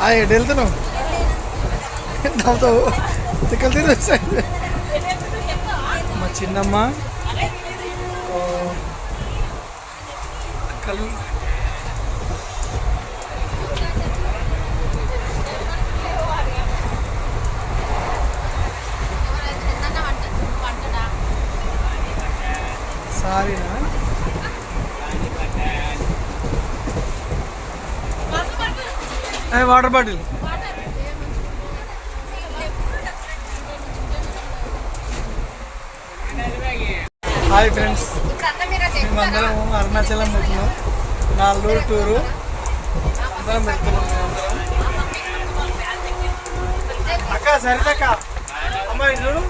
ఆ ఎటు వెళ్తున్నావు నవ్వుతావు తిక్కలు తిరిగి వచ్చాయి మా చిన్నమ్మ అక్కలు సారీనా ఏ, వాటర్ బాటిల్. Hi friends. మేమందరం అరుణాచలం పోతున్నాం నాలుగు టూరు. అందరం వెళ్తున్నాం. మేమందరం అక్క సరితక్క అమ్మాయి చూడు.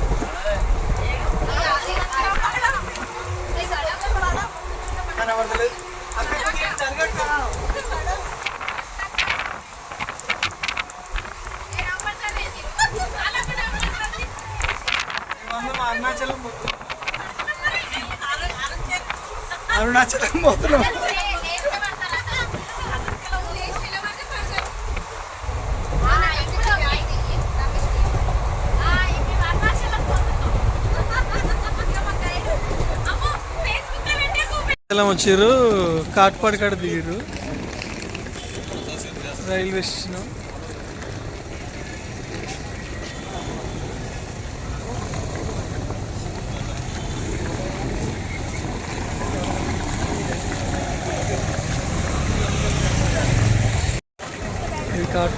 కనబడతలేదు అక్క కొంచెం జరగక్క మేమందరం అరుణాచలం పోతున్నాం. అరుణాచలం పోతున్నాం. వచ్చారు కాట్పాడు కాడ దిగారు రైల్వే స్టేషన్.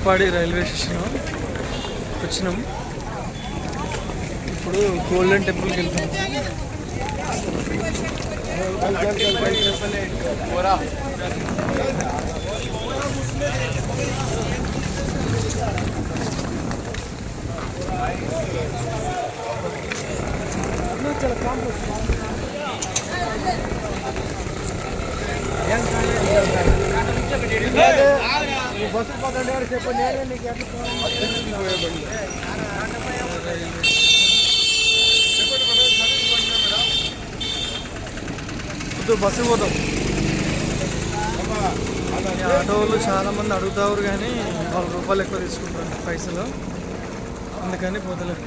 ఇది రైల్వే స్టేషన్ వచ్చినాం. ఇప్పుడు గోల్డెన్ టెంపుల్కి వెళ్తాం. బస్సు పదండి చెప్పు నేనే నీకు వద్దు బస్సు పోతాం ఈ ఆటో వాళ్ళు చాలా మంది అడుగుతారు కానీ వాళ్ళ రూపాయలు ఎక్కువ తీసుకుంటారు పైసలు. అందుకని పోతలేదు.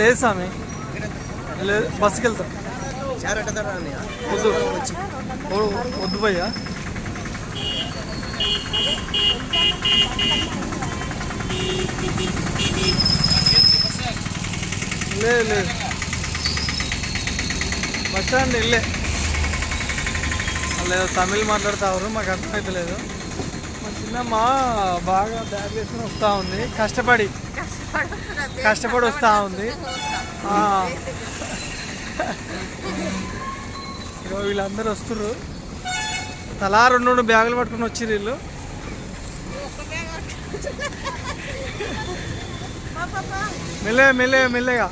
లేదు స్వామి. లేదు బస్సుకి వెళ్తాం. వద్దు. వద్దు భయ్యా లేదు లేదు బస్ స్టాండ్ ఇల్లే. లేదు తమిళ్ మాట్లాడుతావారు మాకు అర్థమవుతలేదు మా చిన్నమ్మ బాగా బ్యాగ్ వేసుకుని వస్తూ ఉంది. కష్టపడి. కష్టపడి వస్తూ ఉంది వీళ్ళందరూ వస్తుర్రు. తలా రెండు రెండు బ్యాగులు పట్టుకుని వచ్చి వీళ్ళు. మెల్లగా మెల్లగా మెల్లగా.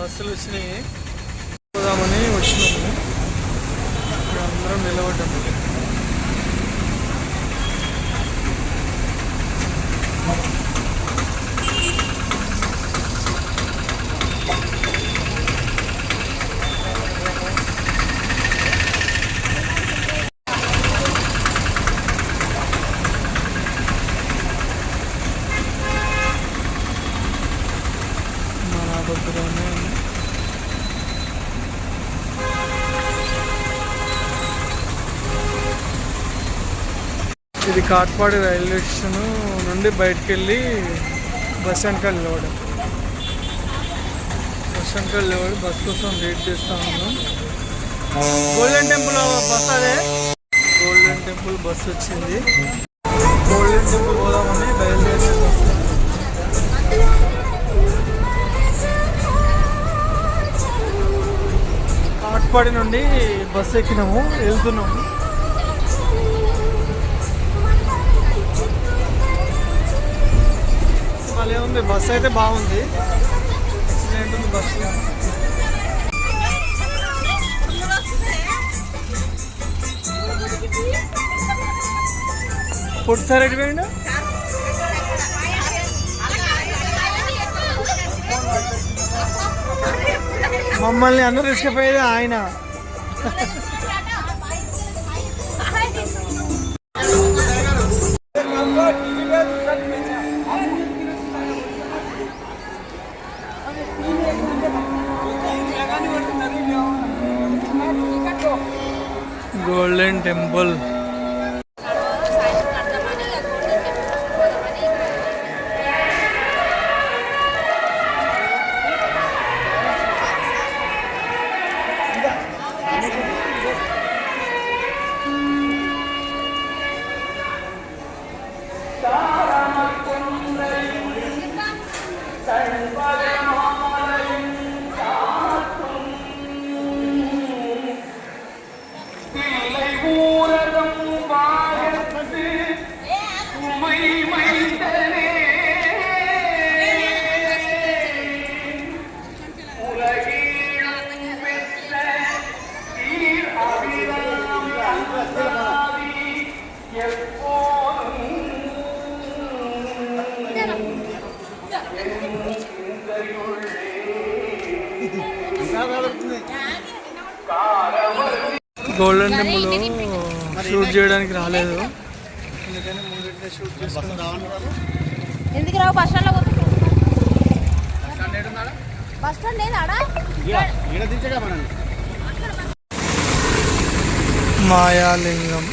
బస్సులు వచ్చినాయి. పోదామని వచ్చినాము. ఇక్కడ అందరం నిలబడ్డాము మన దగ్గరనే ఉంది. ఇది కాట్పాడి రైల్వే స్టేషన్ నుండి బయటకు వెళ్ళి బస్ స్టాండ్కి లేవడం బస్ స్టాండ్కి నిలబడి బస్ కోసం వెయిట్ చేస్తా ఉన్నాం. గోల్డెన్ టెంపుల్ బస్ అదే? గోల్డెన్ టెంపుల్ బస్ వచ్చింది. గోల్డెన్ టెంపుల్ పోదామని బయలుదేరి కాట్పాడి నుండి బస్ ఎక్కినాము వెళ్తున్నాము. భలే ఉంది. బస్ అయితే బాగుంది. సైలెంట్ ఉంది బస్సు పుట్టి సార్ ఎటు పోయిండు? మమ్మల్ని అందరూ తీసుకుపోయేది ఆయన. గోల్డెన్ టెంపుల్ టెంపుల్ షూట్ చేయడానికి రాలేదు. ఎందుకు రావు? బస్ స్టాండ్లో బస్ స్టాండ్ లేదాడా? మాయాలింగం.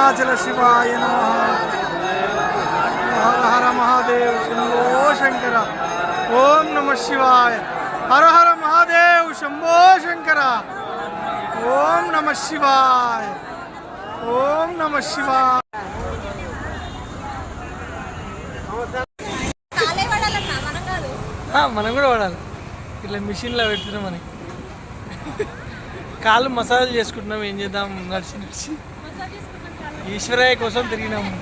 అరుణాచల శివాయ నమః. హర హర మహాదేవ్ శంభో శంకర. ఓం నమ శివాయ. హర హర మహాదేవ్ శంభో శంకర. ఓం నమ శివాయ. ఓం నమ శివాయ. మనం కాదు ఆ, మనం కూడా వాడాలి. ఇట్లా మిషన్లో పెడుతున్నాం మనకి కాళ్ళు మసాజ్ చేసుకుంటున్నాం ఏం చేద్దాం నడిచి నడిచి. ఈశ్వరయ్య కోసం తిరిగినాము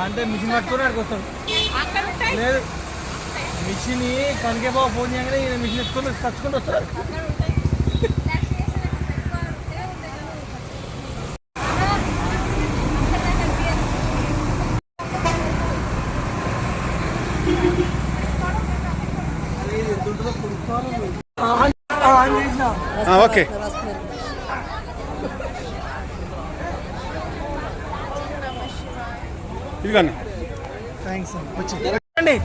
అంటే మిషన్ పట్టుకుని అక్కడికి వస్తాడు లేదు. మిషన్ కనికే బాబు ఫోన్ చేయగానే ఈయన మిషన్ ఎత్తుకొని తచ్చుకొని వస్తాడు రండి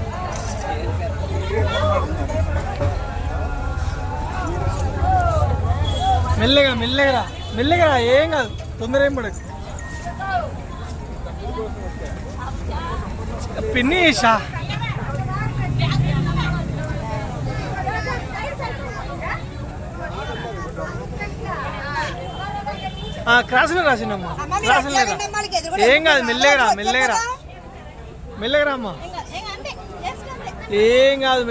మెల్లగా మెల్లగా మెల్లగా ఏం కాదు తొందర ఏం పడదు పిన్ని షా క్రాస్లో రాసినమ్మా. క్రాస్లో లేదా ఏం కాదు మెల్లగా మెల్లగా మెల్లగా అమ్మా. ఏం కాదు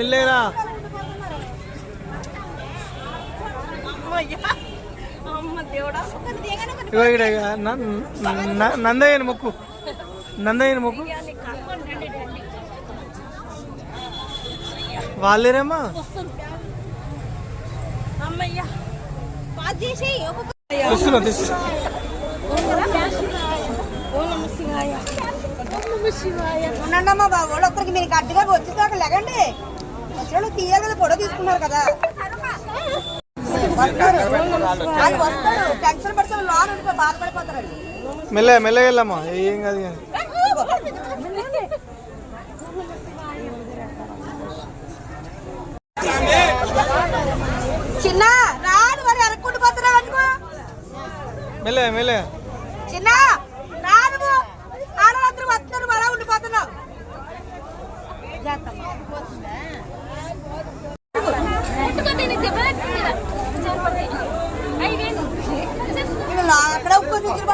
న- నందయ్యన మొక్కు. నందయ్యన మొక్కు. వాళ్ళేరేమ్మా? తెస్తున్నా తెస్తున్నా ఉండండమ్మా బాబు వాళ్ళు ఒక్కరికి మీరు గడ్డిగా వచ్చేసాక లెగండి వచ్చిన తీయాలి ఫోటో తీసుకున్నారు కదా. వస్తారు వాళ్ళు వస్తారు టెన్షన్ పడితే లోన్ ఉండిపోయి బాధపడిపోతారండి. మెల్లగా వెళ్ళమ్మా. ఏం కాదు చిన్న రాడు మరి అనుకుంటూ పోతున్నావు అనుకో మెల్లగా. చిన్న రాదు ఆడవాళ్ళందరూ వస్తున్నారు మళ్ళా ఉండిపోతున్నావు ముట్టుకుంటే నీకు దెబ్బ తగిలింది కదా. సరిపోతాయి. ఐదేళ్ళు. వీళ్ళు అక్కడ ఉప్పు దిగురు వాళ్ళు అందరినీ పంపుతున్నాడు వీడు సెల్ ఫోన్ పట్టుకోండి ఇది కాదు ఇక. వచ్చేయండి, బయటికి వెళ్ళి అటే అటే టైం అయిపోతుంది ఆవిడ అదిగా, అమ్మా, అమ్మా, అలా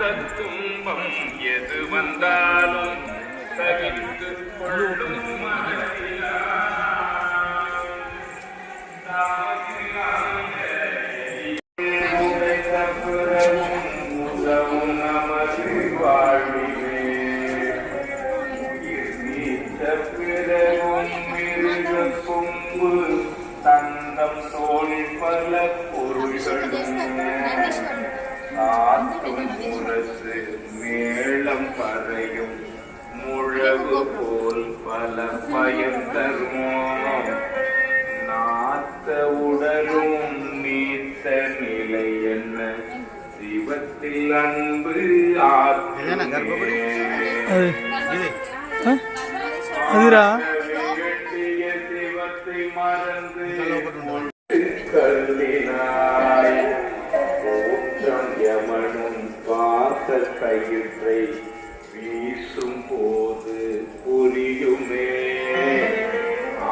அமர்ந்த துன்பம் எது வந்தாலும் சகித்து கொள்ளும் மனதிலா. சிவத்தில் அன்பு அதுரா? சிவத்தை மறந்து கருதினாய் யமனும் பாசத்தையிற்றை வீசும் போது புரியுமே.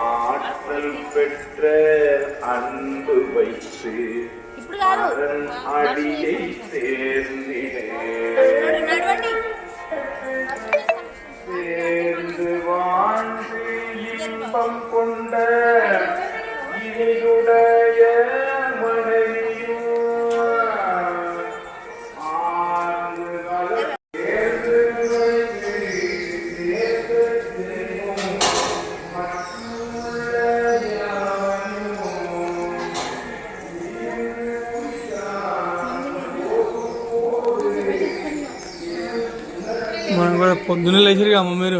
ஆற்றல் பெற்ற அன்பு வைத்து அரண் அடியை சேர்ந்தினே నడవండి சேர்ந்து வாழ்ந்து இன்பம் கொண்ட మనం కూడా పొద్దున్నే లేచిరుగా అమ్మ మీరు